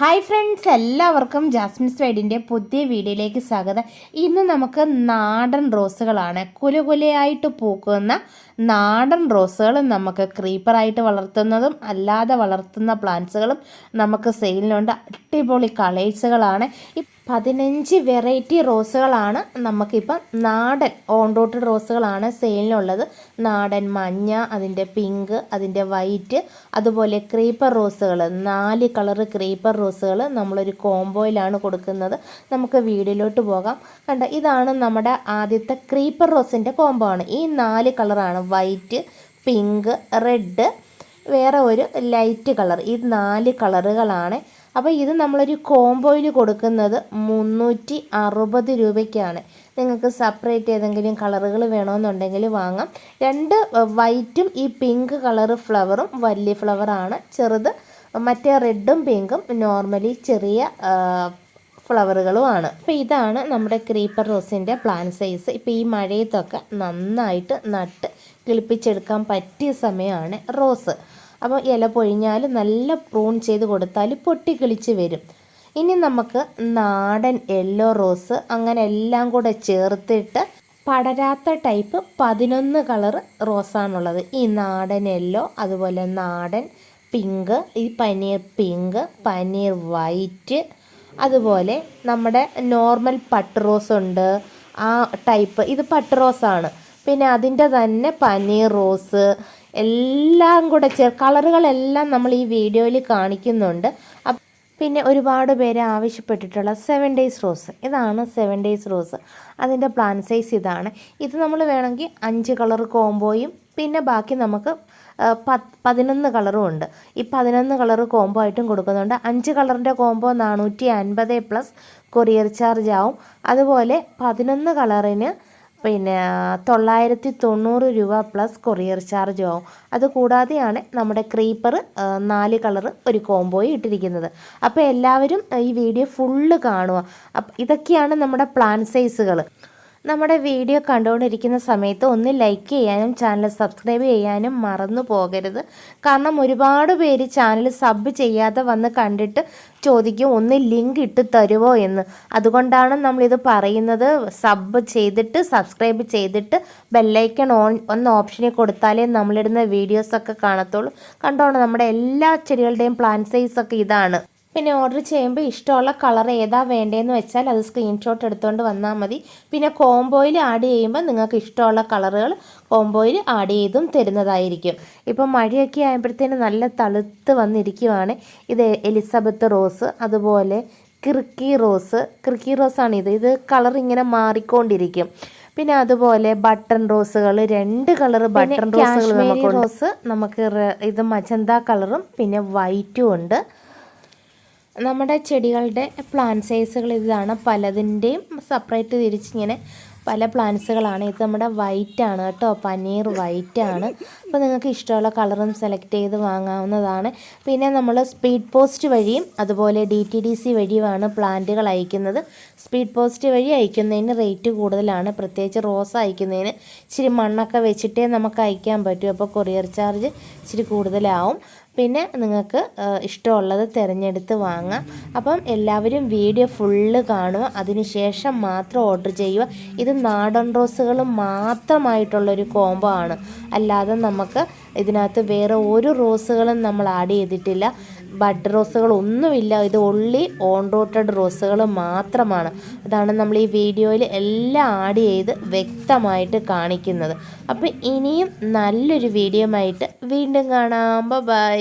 Hi friends എല്ലാവർക്കും ജാസ്മിൻ സ്വൈഡിന്റെ പുതിയ വീഡിയോയിലേക്ക് സ്വാഗതം. ഇന്ന് നമുക്ക് നാടൻ റോസുകളാണ്. കുലകുലയായിട്ട് പൂക്കുന്ന നാടൻ റോസുകൾ നമുക്ക് ക്രീപ്പറായിട്ട് വളർത്തുന്നതും അല്ലാതെ വളർത്തുന്ന പ്ലാന്റ്സുകളും നമുക്ക് സെയിലിനുണ്ട് അടിപൊളി കളേഴ്സുകളാണ് ഈ പതിനഞ്ച് വെറൈറ്റി റോസുകളാണ് നമുക്കിപ്പം നാടൻ ഓൺറോട്ടഡ് റോസുകളാണ് സെയിലിനുള്ളത് നാടൻ മഞ്ഞ അതിന്റെ പിങ്ക് അതിന്റെ വൈറ്റ് അതുപോലെ ക്രീപ്പർ റോസുകൾ നാല് കളറ് ക്രീപ്പർ റോസുകൾ നമ്മളൊരു കോംബോയിലാണ് കൊടുക്കുന്നത്. നമുക്ക് വീഡിയോയിലോട്ട് പോകാം. കണ്ട ഇതാണ് നമ്മുടെ ആദ്യത്തെ ക്രീപ്പർ റോസിന്റെ കോംബോ ആണ്. ഈ നാല് കളറാണ് വൈറ്റ് പിങ്ക് റെഡ് വേറെ ഒരു ലൈറ്റ് കളർ ഈ നാല് കളറുകളാണ് അപ്പോൾ ഇത് നമ്മളൊരു കോംബോയിൽ കൊടുക്കുന്നത് മുന്നൂറ്റി അറുപത് രൂപയ്ക്കാണ്. നിങ്ങൾക്ക് സെപ്പറേറ്റ് ഏതെങ്കിലും കളറുകൾ വേണമെന്നുണ്ടെങ്കിൽ വാങ്ങാം. രണ്ട് വൈറ്റും ഈ പിങ്ക് കളർ ഫ്ലവറും വലിയ ഫ്ലവറാണ് ചെറുത് മറ്റേ റെഡും പിങ്കും നോർമലി ചെറിയ ഫ്ലവറുകളുമാണ്. അപ്പോൾ ഇതാണ് നമ്മുടെ ക്രീപ്പർ റോസിന്റെ പ്ലാൻ സൈസ്. ഇപ്പോൾ ഈ മഴയത്തൊക്കെ നന്നായിട്ട് നട്ട് കിളിപ്പിച്ചെടുക്കാൻ പറ്റിയ സമയമാണ് റോസ്. അപ്പോൾ ഇല പൊഴിഞ്ഞാൽ നല്ല പ്രൂൺ ചെയ്ത് കൊടുത്താൽ പൊട്ടിക്കിളിച്ച് വരും. ഇനി നമുക്ക് നാടൻ യെല്ലോ റോസ് അങ്ങനെ എല്ലാം കൂടെ ചേർത്തിട്ട് പടരാത്ത ടൈപ്പ് പതിനൊന്ന് കളർ റോസാണുള്ളത്. ഈ നാടൻ യെല്ലോ അതുപോലെ നാടൻ പിങ്ക് ഈ പനീർ പിങ്ക് പനീർ വൈറ്റ് അതുപോലെ നമ്മുടെ നോർമൽ പട്ട് റോസ് ഉണ്ട്. ആ ടൈപ്പ് ഇത് പട്ട് റോസാണ് പിന്നെ അതിന്റെ തന്നെ പനീർ റോസ് എല്ലാം കൂടെ ചേർ കളറുകളെല്ലാം നമ്മൾ ഈ വീഡിയോയിൽ കാണിക്കുന്നുണ്ട്. പിന്നെ ഒരുപാട് പേര് ആവശ്യപ്പെട്ടിട്ടുള്ള സെവൻ ഡേയ്സ് റോസ് ഇതാണ് സെവൻ ഡേയ്സ് റോസ് അതിന്റെ പ്ലാൻ സൈസ് ഇതാണ്. ഇത് നമ്മൾ വേണമെങ്കിൽ അഞ്ച് കളർ കോംബോയും പിന്നെ ബാക്കി നമുക്ക് പത്ത് പതിനൊന്ന് കളറും ഉണ്ട്. ഈ പതിനൊന്ന് കളർ കോംബോ ആയിട്ടും കൊടുക്കുന്നുണ്ട്. അഞ്ച് കളറിന്റെ കോംബോ നാനൂറ്റി അൻപത് പ്ലസ് കൊറിയർ ചാർജ് ആവും. അതുപോലെ പതിനൊന്ന് കളറിന് പിന്നെ തൊള്ളായിരത്തി തൊണ്ണൂറ് രൂപ പ്ലസ് കൊറിയർ ചാർജ് ആവും. അത് കൂടാതെയാണ് നമ്മുടെ ക്രീപ്പർ നാല് കളർ ഒരു കോംബോയി ഇട്ടിരിക്കുന്നത്. അപ്പോൾ എല്ലാവരും ഈ വീഡിയോ ഫുള്ള് കാണുക. ഇതൊക്കെയാണ് നമ്മുടെ പ്ലാൻ സൈസുകൾ നമ്മുടെ വീഡിയോ കണ്ടുകൊണ്ടിരിക്കുന്ന സമയത്ത് ഒന്ന് ലൈക്ക് ചെയ്യാനും ചാനൽ സബ്സ്ക്രൈബ് ചെയ്യാനും മറന്നു പോകരുത്. കാരണം ഒരുപാട് പേര് ചാനൽ സബ് ചെയ്യാതെ വന്ന് കണ്ടിട്ട് ചോദിക്കും ഒന്ന് ലിങ്ക് ഇട്ട് തരുമോ എന്ന്. അതുകൊണ്ടാണ് നമ്മളിത് പറയുന്നത്. സബ് ചെയ്തിട്ട് സബ്സ്ക്രൈബ് ചെയ്തിട്ട് ബെല്ലൈക്കൺ ഓൺ ഒന്ന് ഓപ്ഷനിൽ കൊടുത്താലേ നമ്മളിടുന്ന വീഡിയോസൊക്കെ കാണത്തുള്ളൂ. കണ്ടോണം നമ്മുടെ എല്ലാ ചെടികളുടെയും പ്ലാൻ സൈസൊക്കെ ഇതാണ്. പിന്നെ ഓർഡർ ചെയ്യുമ്പോൾ ഇഷ്ടമുള്ള കളർ ഏതാ വേണ്ടതെന്ന് വെച്ചാൽ അത് സ്ക്രീൻഷോട്ട് എടുത്തുകൊണ്ട് വന്നാൽ മതി. പിന്നെ കോംബോയിൽ ആഡ് ചെയ്യുമ്പോൾ നിങ്ങൾക്ക് ഇഷ്ടമുള്ള കളറുകൾ കോംബോയിൽ ആഡ് ചെയ്തും തരുന്നതായിരിക്കും. ഇപ്പം മഴയൊക്കെ ആയപ്പോഴത്തേന് നല്ല തളുത്ത് വന്നിരിക്കുവാണ്. ഇത് എലിസബത്ത് റോസ് അതുപോലെ കിർക്കി റോസ്. കിർക്കി റോസാണ് ഇത്. ഇത് കളർ ഇങ്ങനെ മാറിക്കൊണ്ടിരിക്കും. പിന്നെ അതുപോലെ ബട്ടൺ റോസുകൾ രണ്ട് കളർ ബട്ടൺ റോസുകൾ നമുക്ക് റോസ് നമുക്ക് ഇത് മജന്ത കളറും പിന്നെ വൈറ്റും ഉണ്ട്. നമ്മുടെ ചെടികളുടെ പ്ലാൻ സൈസുകൾ ഇതാണ്. പലതിന്റെയും സെപ്പറേറ്റ് തിരിച്ചിങ്ങനെ പല പ്ലാന്റ്സുകളാണ് ഇത് നമ്മുടെ വൈറ്റ് ആണ് കേട്ടോ. പനീർ വൈറ്റ് ആണ്. അപ്പോൾ നിങ്ങൾക്ക് ഇഷ്ടമുള്ള കളറും സെലക്ട് ചെയ്ത് വാങ്ങാവുന്നതാണ്. പിന്നെ നമ്മൾ സ്പീഡ് പോസ്റ്റ് വഴിയും അതുപോലെ ഡി ടി ഡി സി വഴിയുമാണ് പ്ലാന്റുകൾ അയക്കുന്നത്. സ്പീഡ് പോസ്റ്റ് വഴി അയക്കുന്നതിന് റേറ്റ് കൂടുതലാണ്. പ്രത്യേകിച്ച് റോസ് അയക്കുന്നതിന് ഇച്ചിരി മണ്ണൊക്കെ വെച്ചിട്ടേ നമുക്ക് അയക്കാൻ പറ്റൂ. അപ്പോൾ കൊറിയർ ചാർജ് ഇച്ചിരി കൂടുതലാവും. പിന്നെ നിങ്ങൾക്ക് ഇഷ്ടമുള്ളത് തിരഞ്ഞെടുത്ത് വാങ്ങാം. അപ്പം എല്ലാവരും വീഡിയോ ഫുള്ള് കാണുക. അതിനുശേഷം മാത്രം ഓർഡർ ചെയ്യുക. ഇത് നാടൻ റോസുകൾ മാത്രമായിട്ടുള്ളൊരു കോംബോ ആണ്. അല്ലാതെ നമുക്ക് ഇതിനകത്ത് വേറെ ഒരു റോസുകളും നമ്മൾ ആഡ് ചെയ്തിട്ടില്ല. ബഡ് റോസുകൾ ഒന്നുമില്ല. ഇത് ഒള്ളി ഓൺ റൂട്ടഡ് റോസുകൾ മാത്രമാണ്. അതാണ് നമ്മൾ ഈ വീഡിയോയിൽ എല്ലാം ആഡ് ചെയ്ത് വ്യക്തമായിട്ട് കാണിക്കുന്നത്. അപ്പോൾ ഇനിയും നല്ലൊരു വീഡിയോ ആയിട്ട് വീണ്ടും കാണാം. ബൈ